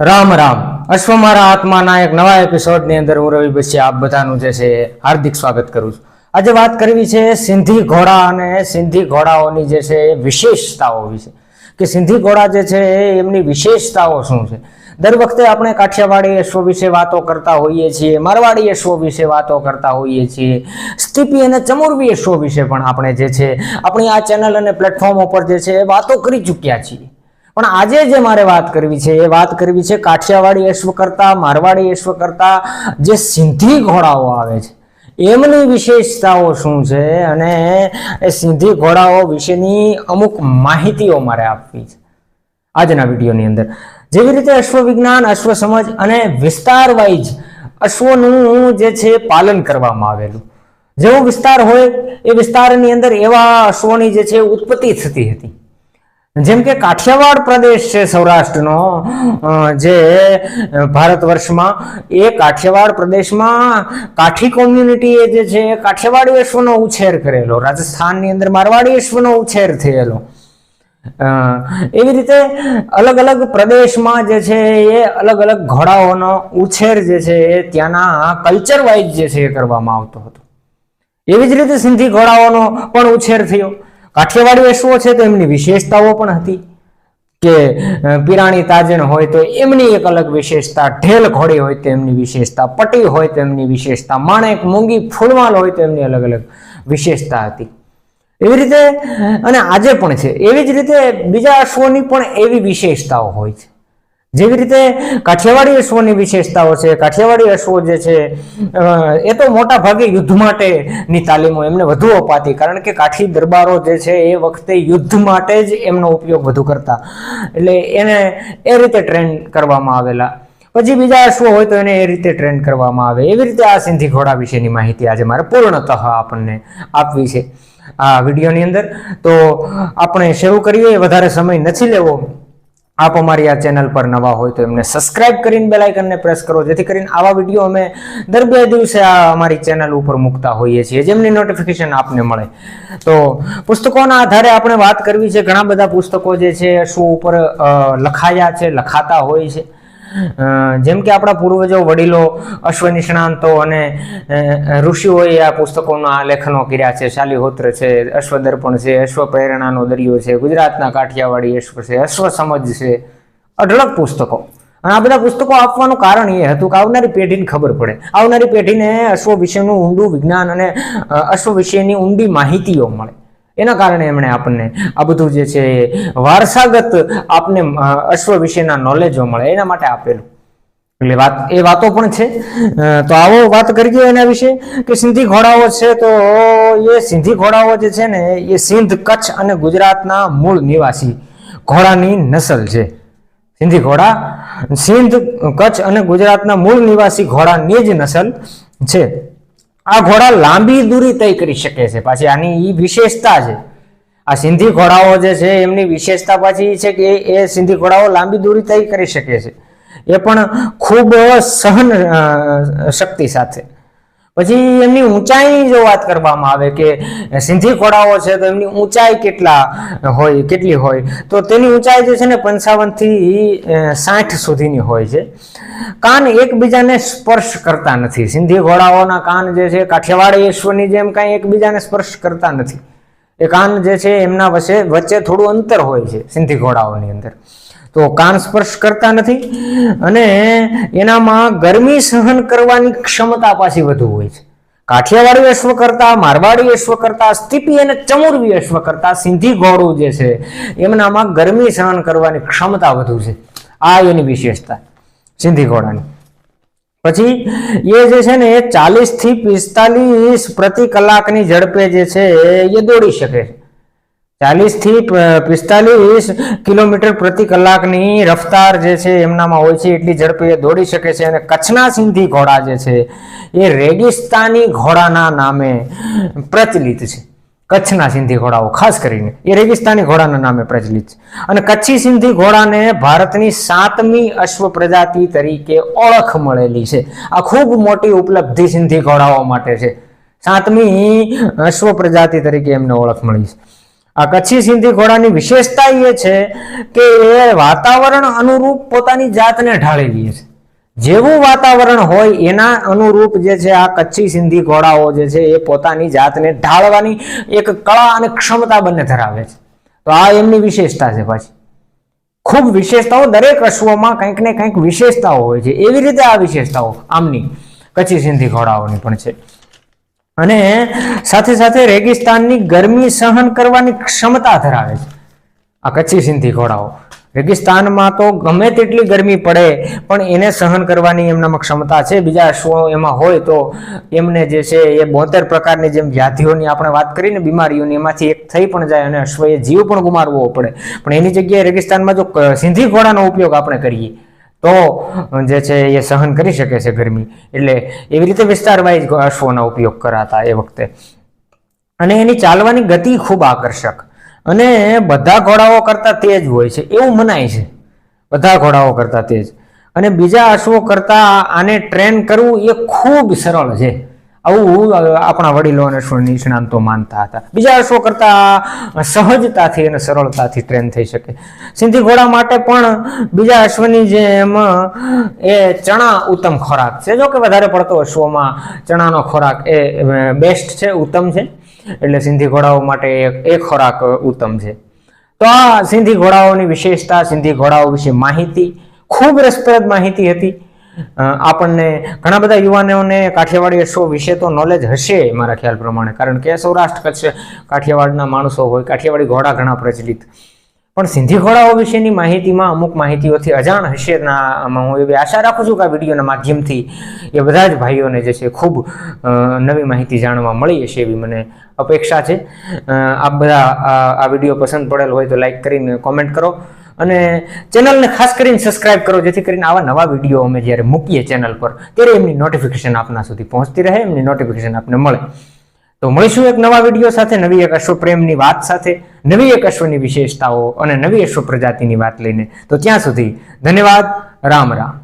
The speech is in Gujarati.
રામ રામ. અશ્વ મારા આત્માના એક નવા એપિસોડની અંદર હું રવિ બસ્સી આપ બધાનું જે છે હાર્દિક સ્વાગત કરું છું. આજે વાત કરવી છે સિંધી ઘોડા અને સિંધી ઘોડાઓની જે છે વિશેષતાઓ વિશે. કે સિંધી ઘોડા જે છે એમની વિશેષતાઓ શું છે? દર વખતે આપણે કાઠિયાવાડી અશ્વ વિશે વાતો કરતા હોઈએ છીએ, મારવાડી અશ્વ વિશે વાતો કરતા હોઈએ છીએ. સ્થિપી અને ચમુરવી અશ્વ વિશે પણ આપણે જે છે, આપણી આ ચેનલ અને પ્લેટફોર્મ ઉપર જે છે વાતો કરી ચૂક્યા છીએ. પણ આજે જે મારે વાત કરવી છે, એ વાત કરવી છે કાઠિયાવાડી અશ્વ કરતા મારવાડી અશ્વ કરતા જે સિંધી ઘોડાઓ આવે છે. એમની વિશેષતાઓ શું છે? અને એ સિંધી ઘોડાઓ વિશેની અમુક માહિતીઓ મારે આપવી છે. આજના વિડીયોની અંદર. જેવી રીતે અશ્વ વિજ્ઞાન અશ્વ સમજ અને વિસ્તાર વાઇઝ અશ્વનું જે છે પાલન કરવામાં આવેલું. જેવો વિસ્તાર હોય, એ વિસ્તારની અંદર એવા અશ્વની જે છે ઉત્પત્તિ થતી હતી. જેમ કે કાઠિયાવાડ પ્રદેશ છે સૌરાષ્ટ્રનો જે ભારત વર્ષમાં એ કાઠિયાવાડ પ્રદેશમાં કાઠી કોમ્યુનિટીએ જે છે કાઠિયાવાડી વિશ્વનો ઉછેર કરેલો. રાજસ્થાનની અંદર મારવાડી વિશ્વનો ઉછેર થયેલો. એવી રીતે અલગ અલગ પ્રદેશમાં જે છે, એ અલગ અલગ ઘોડાઓનો ઉછેર જે છે, એ ત્યાંના કલ્ચર વાઇઝ જે છે, એ કરવામાં આવતો હતો. એવી જ રીતે સિંધી ઘોડાઓનો પણ ઉછેર થયો. કાઠિયાવાડી અશ્વો છે તો એમની વિશેષતાઓ પણ હતી કે પિરાણી તાજણ હોય તો એમની એક અલગ વિશેષતા, ઢેલ ઘોડી હોય તો એમની વિશેષતા, પટી હોય તો એમની વિશેષતા, માણેક મૂંગી ફૂલમાલ હોય તો એમની અલગ અલગ વિશેષતા હતી. એવી રીતે, અને આજે પણ છે, એવી જ રીતે બીજા અશ્વોની પણ એવી વિશેષતાઓ હોય છે. જેવી રીતે કાઠિયાવાડી અશ્વોની વિશેષતાઓ છે, કાઠિયાવાડી અશ્વો જે છે એ તો મોટા ભાગે યુદ્ધ માટેની તાલીમો, એમને વધુ અપાતી. કારણ કે કાઠી દરબારો જે છે, એ વખતે યુદ્ધ માટે જ એમનો ઉપયોગ વધુ કરતા. એટલે એને એ રીતે ટ્રેન કરવામાં આવેલા. પછી બીજા અશ્વો હોય તો એને એ રીતે ટ્રેન કરવામાં આવે. એવી રીતે આ સિંધી ઘોડા વિશેની માહિતી આજે મારે પૂર્ણતઃ આપણને આપવી છે. આ વિડીયોની અંદર તો આપણે શરૂ કરીએ. વધારે સમય નથી લેવો. આપ અમારી આ ચેનલ પર નવા હોય તો એમને સબસ્ક્રાઇબ કરીને બેલ આઇકનને પ્રેસ કરો. જેથી કરીને આવા વીડિયો અમે દર બે દિવસે આ અમારી ચેનલ ઉપર મૂકતા હોઈએ છીએ, જેમની નોટિફિકેશન આપને મળે. તો પુસ્તકોના આધારે આપણે વાત કરવી છે, ઘણા બધા પુસ્તકો જે છે, શું ઉપર લખાયા છે, લખાતા હોય છે. જેમ કે આપણા પૂર્વજો વડીલો અશ્વ નિષ્ણાંતો અને ઋષિઓએ આ પુસ્તકોના લેખનો કર્યા છે. શાલિહોત્ર છે, અશ્વદર્પણ છે અશ્વ પ્રેરણાનો દરિયો છે, ગુજરાતના કાઠિયાવાડી અશ્વ છે અશ્વ સમજ છે. અઢળક પુસ્તકો. અને આ બધા પુસ્તકો આપવાનું કારણ એ હતું કે આવનારી પેઢીને ખબર પડે. આવનારી પેઢીને અશ્વ વિશેનું ઊંડું વિજ્ઞાન અને અશ્વ વિશેની ઊંડી માહિતીઓ મળે. એના કારણે એમણે આપણને આ બધું જે છે વારસાગત આપને અશ્વ વિશેના નોલેજો મળે, એના માટે આપેલું. એટલે વાત, એ વાતો પણ છે. તો આવો વાત કરીએ એના વિશે કે સિંધી ઘોડાઓ છે તો એ સિંધી ઘોડાઓ જે છે ને, એ સિંધ, કચ્છ અને ગુજરાતના મૂળ નિવાસી ઘોડાની નસલ છે. સિંધી ઘોડા, સિંધ, કચ્છ અને ગુજરાતના મૂળ નિવાસી ઘોડાની જ નસલ છે. આ ઘોડા લાંબી દૂરી તય કરી શકે છે. પાછી આની ઈ વિશેષતા છે. આ સિંધી ઘોડાઓ જે છે, એમની વિશેષતા પાછી એ છે કે એ સિંધી ઘોડાઓ લાંબી દૂરી તય કરી શકે છે. એ પણ ખૂબ સહન શક્તિ સાથે. પછી એમની ઊંચાઈ જો વાત કરવામાં આવે કે સિંધી ઘોડાઓ છે, તો એમની ઊંચાઈ કેટલા હોય, કેટલી હોય? તો તેની ઊંચાઈ જે છે ને પંચાવનથી સાઠ સુધીની હોય છે. કાન એકબીજાને સ્પર્શ કરતા નથી. સિંધી ઘોડાઓના કાન જે છે, કાઠિયાવાડી ઈશ્વરની જેમ કાંઈ એકબીજાને સ્પર્શ કરતા નથી. એ કાન જે છે, એમના વચ્ચે વચ્ચે થોડું અંતર હોય છે, સિંધી ઘોડાઓની અંદર. તો કાન સ્પર્શ કરતા નથી અને એનામાં ગરમી સહન કરવાની ક્ષમતા પાછી વધુ હોય છે. કાઠિયાવાડી અશ્વ કરતા, મારવાડી અશ્વ કરતા સ્થિપી અને ચમુરવી અશ્વ કરતા, સિંધી ઘોડું જે છે, એમનામાં ગરમી સહન કરવાની ક્ષમતા વધુ છે. આ એની વિશેષતા સિંધી ઘોડાની. પછી એ જે છે ને એ ચાલીસથી પિસ્તાલીસ પ્રતિ કલાકની ઝડપે જે છે એ દોડી શકે છે. ચાલીસથી પિસ્તાલીસ કિલોમીટર પ્રતિ કલાકની રફતાર જે છે એમનામાં હોય છે, એટલી ઝડપે દોડી શકે છે અને કચ્છના સિંધી ઘોડા જે છે એ રેગિસ્તાની ઘોડાના નામે પ્રચલિત છે. કચ્છના સિંધી ઘોડાઓ, ખાસ કરીને એ રેગિસ્તાની ઘોડાના નામે પ્રચલિત છે. અને કચ્છી સિંધી ઘોડાને ભારતની સાતમી અશ્વ પ્રજાતિ તરીકે ઓળખ મળેલી છે. આ ખૂબ મોટી ઉપલબ્ધિ સિંધી ઘોડાઓ માટે છે. સાતમી અશ્વ પ્રજાતિ તરીકે એમને ઓળખ મળી છે. આ કચ્છી સિંધી ઘોડાની વિશેષતા એ છે કે એ વાતાવરણ અનુરૂપ પોતાની જાતને ઢાળી લે છે. જેવું વાતાવરણ હોય એના અનુરૂપ જે છે આ કચ્છી સિંધી ઘોડાઓ જે છે એ પોતાની જાતને ઢાળવાની એક કળા અને ક્ષમતા બંને ધરાવે છે. તો આ એમની વિશેષતા છે પાછી. ખૂબ વિશેષતાઓ દરેક અશ્વમાં કંઈક ને કંઈક વિશેષતાઓ હોય છે. એવી રીતે આ વિશેષતાઓ આમની કચ્છી સિંધી ઘોડાઓની પણ છે. અને સાથે સાથે રેગિસ્તાનની ગરમી સહન કરવાની ક્ષમતા ધરાવે છે. આ કચ્છી સિંધી ઘોડાઓ. રેગિસ્તાનમાં તો ગમે તેટલી ગરમી પડે, પણ એને સહન કરવાની એમનામાં ક્ષમતા છે. બીજા શો એમાં હોય તો એમને જે છે એ બોતેર પ્રકારની જેમ વ્યાધિઓની આપણે વાત કરીને બીમારીઓની એમાંથી એક થઈ પણ જાય અને અશ્વએ જીવ પણ ગુમાવવો પડે. પણ એની જગ્યાએ રેગિસ્તાનમાં જો સિંધી ઘોડાનો ઉપયોગ આપણે કરીએ તો, જે છે એ સહન કરી શકે છે ગરમી. એટલે એવી રીતે વિસ્તાર વાઇઝ અશ્વોના ઉપયોગ કરાતા એ વખતે. અને એની ચાલવાની ગતિ ખૂબ આકર્ષક. અને બધા ઘોડાઓ કરતા તેજ હોય છે. એવું મનાય છે. બધા ઘોડાઓ કરતા તેજ. અને બીજા અશ્વો કરતા આને ટ્રેન કરવું એ ખૂબ સરળ છે. આવું આપણા વડીલો અને નિષ્ણાંતો માનતા હતા. બીજા અશ્વો કરતા સહજતાથી અને સરળતાથી ટ્રેન થઈ શકે. સિંધી ઘોડા માટે પણ બીજા અશ્વની જેમ એ ચણા ઉત્તમ ખોરાક છે. જો કે વધારે પડતો અશ્વમાં ચણાનો ખોરાક એ બેસ્ટ છે, ઉત્તમ છે. એટલે સિંધી ઘોડાઓ માટે એ- ખોરાક ઉત્તમ છે. તો આ સિંધી ઘોડાઓની વિશેષતા, સિંધી ઘોડાઓ વિશે માહિતી, ખૂબ રસપ્રદ માહિતી હતી. આપણને ઘણા બધા યુવાનોને કાઠિયાવાડી શો વિશે તો નોલેજ હશે મારા ખ્યાલ પ્રમાણે, કારણ કે સૌરાષ્ટ્ર કચ્છ કાઠિયાવાડના માણસો હોય, કાઠિયાવાડી ઘોડા ઘણા પ્રચલિત. પણ સિંધી ઘોડાઓ વિશેની માહિતીમાં અમુક માહિતીઓથી અજાણ હશે ના હું એવી આશા રાખું છું કે આ વિડીયોના માધ્યમથી એ બધા જ ભાઈઓને જે છે ખૂબ નવી માહિતી જાણવા મળી હશે એવી મને અપેક્ષા છે. આપ બધા આ વીડિયો પસંદ પડેલ હોય તો લાઈક કરીને કોમેન્ટ કરો. અને ચેનલને ખાસ કરીને સબસ્ક્રાઇબ કરો, જેથી કરીને આવા નવા વીડિયો અમે જ્યારે મૂકીએ ચેનલ પર, ત્યારે એમની નોટિફિકેશન આપના સુધી પહોંચતી રહે, એમની નોટિફિકેશન આપને મળે. તો મળીશું એક નવા વીડિયો સાથે, નવી એક અશ્વ પ્રેમની વાત સાથે, નવી એક અશ્વની વિશેષતાઓ અને નવી અશ્વ પ્રજાતિની વાત લઈને. તો ત્યાં સુધી ધન્યવાદ, રામ રામ.